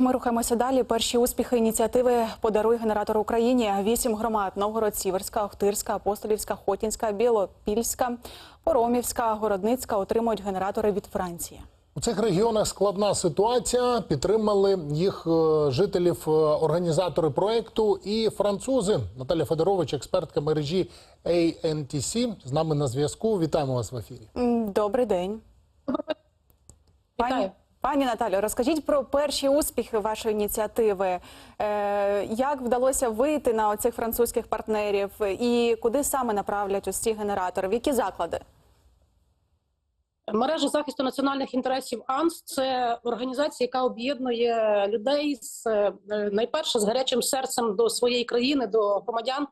ми рухаємося далі. Перші успіхи ініціативи Подаруй генератор Україні. Вісім громад: Новгород, Сіверська, Охтирська, Апостолівська, Хотінська, Білопільська, Поромівська, Городницька отримують генератори від Франції. У цих регіонах складна ситуація. Підтримали їх е, жителів е, організатори проекту і французи. Наталя Федорович, експертка мережі ANTC, з нами на зв'язку. Вітаємо вас в ефірі. Добрий день. Вітаю. Пані Наталю, розкажіть про перші успіхи вашої ініціативи. Е, як вдалося вийти на оцих французьких партнерів і куди саме направлять ось ці генератори? В які заклади? Мережа захисту національних інтересів АНС це організація, яка об'єднує людей з е, найперше з гарячим серцем до своєї країни, до громадян.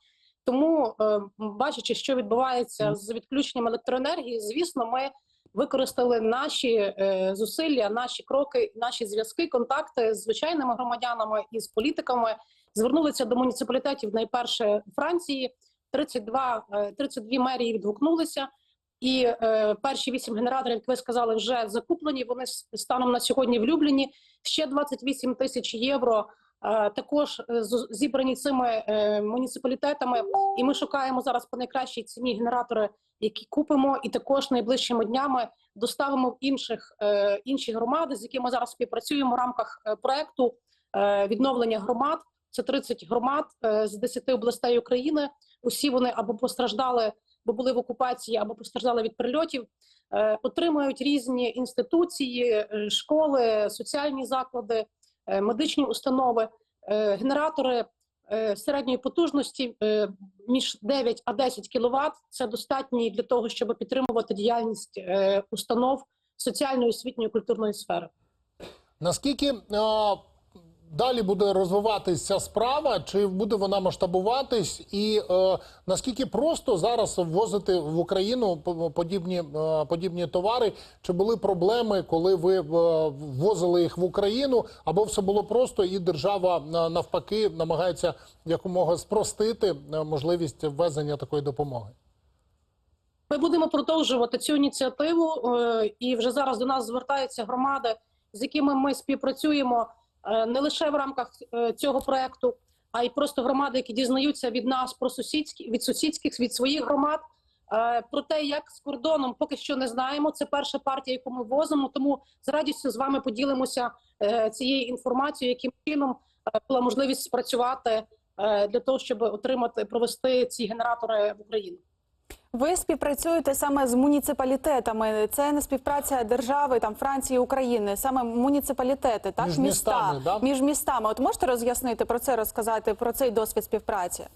Тому, е, бачачи, що відбувається з відключенням електроенергії, звісно, ми використали наші е, зусилля, наші кроки, наші зв'язки, контакти з звичайними громадянами і з політиками. Звернулися до муніципалітетів найперше Франції. 32, е, 32 мерії відгукнулися. І е, перші вісім генераторів, як ви сказали, вже закуплені. Вони станом на сьогодні влюблені. Ще 28 тисяч євро е, також е, зібрані цими е, муніципалітетами. І ми шукаємо зараз по найкращій ціні генератори, які купимо, і також найближчими днями доставимо в інших е, інші громади, з якими зараз співпрацюємо в рамках проекту відновлення громад. Це 30 громад з 10 областей України. Усі вони або постраждали бо були в окупації або постраждали від прильотів, отримують різні інституції, школи, соціальні заклади, медичні установи, е, генератори е, середньої потужності е, між 9 а 10 кВт. Це достатні для того, щоб підтримувати діяльність е, установ соціальної, освітньої, культурної сфери. Наскільки е, далі буде розвиватися справа? Чи буде вона масштабуватись? І е, наскільки просто зараз ввозити в Україну по- подібні, е, подібні товари? Чи були проблеми, коли ви е, ввозили їх в Україну? Або все було просто, і держава е, навпаки намагається якомога спростити е, можливість ввезення такої допомоги? Ми будемо продовжувати цю ініціативу, е, і вже зараз до нас звертаються громади, з якими ми співпрацюємо не лише в рамках е, цього проекту, а й просто громади, які дізнаються від нас про сусідські від сусідських від своїх громад. Е, Про те, як з кордоном поки що не знаємо. Це перша партія, яку ми возимо. Тому з радістю з вами поділимося е, цією інформацією, яким чином е, була можливість спрацювати е, для того, щоб отримати провести ці генератори в Україну. Ви співпрацюєте саме з муніципалітетами. Це не співпраця держави, там Франції, України, саме муніципалітети, так Між міста містами, да? між містами. От можете роз'яснити про це, розказати про цей досвід співпраці?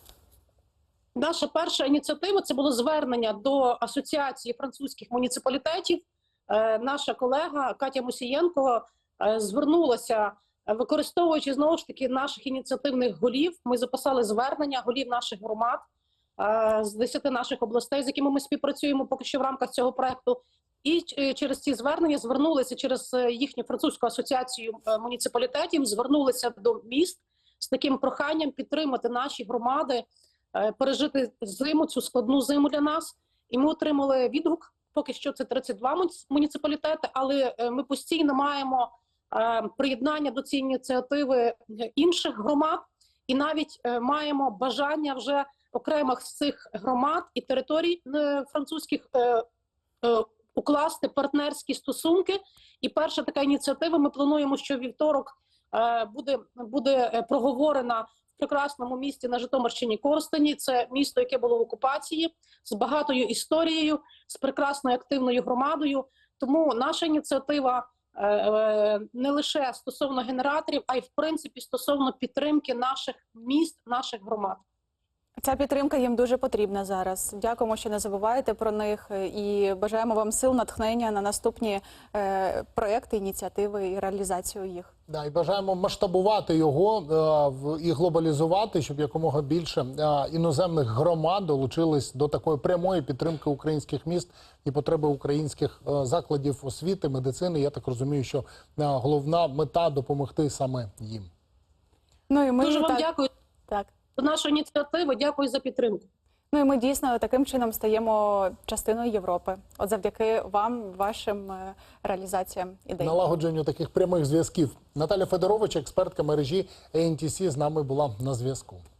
Наша перша ініціатива це було звернення до асоціації французьких муніципалітетів. Е, наша колега Катя Мусієнко е, звернулася, е, використовуючи знову ж таки наших ініціативних голів. Ми записали звернення голів наших громад з 10 наших областей, з якими ми співпрацюємо поки що в рамках цього проекту. І е, через ці звернення звернулися через е, їхню французьку асоціацію е, муніципалітетів, звернулися до міст з таким проханням підтримати наші громади е, пережити зиму, цю складну зиму для нас. І ми отримали відгук. Поки що це 32 муніц- муніципалітети, але е, ми постійно маємо е, приєднання до цієї ініціативи е, інших громад, і навіть е, маємо бажання вже окремих з цих громад і територій е, французьких е, укласти партнерські стосунки. І перша така ініціатива. Ми плануємо, що вівторок буде, буде проговорена в прекрасному місті на Житомирщині Коростені. Це місто, яке було в окупації, з багатою історією, з прекрасною активною громадою. Тому наша ініціатива не лише стосовно генераторів, а й в принципі стосовно підтримки наших міст, наших громад. Ця підтримка їм дуже потрібна зараз. Дякуємо, що не забуваєте про них і бажаємо вам сил, натхнення на наступні е, проекти, ініціативи і реалізацію їх. Да, і бажаємо масштабувати його е, в- і глобалізувати, щоб якомога більше е, іноземних громад долучились до такої прямої підтримки українських міст і потреби українських е, закладів освіти, медицини. Я так розумію, що е, головна мета допомогти саме їм. Ну і ми Дуже вам так, дякую так. За нашу ініціативу. Дякую за підтримку. Ну і ми дійсно таким чином стаємо частиною Європи. От завдяки вам, вашим е, реалізаціям ідей. Налагодженню таких прямих зв'язків. Наталя Федорович, експертка мережі ANTC, з нами була на зв'язку.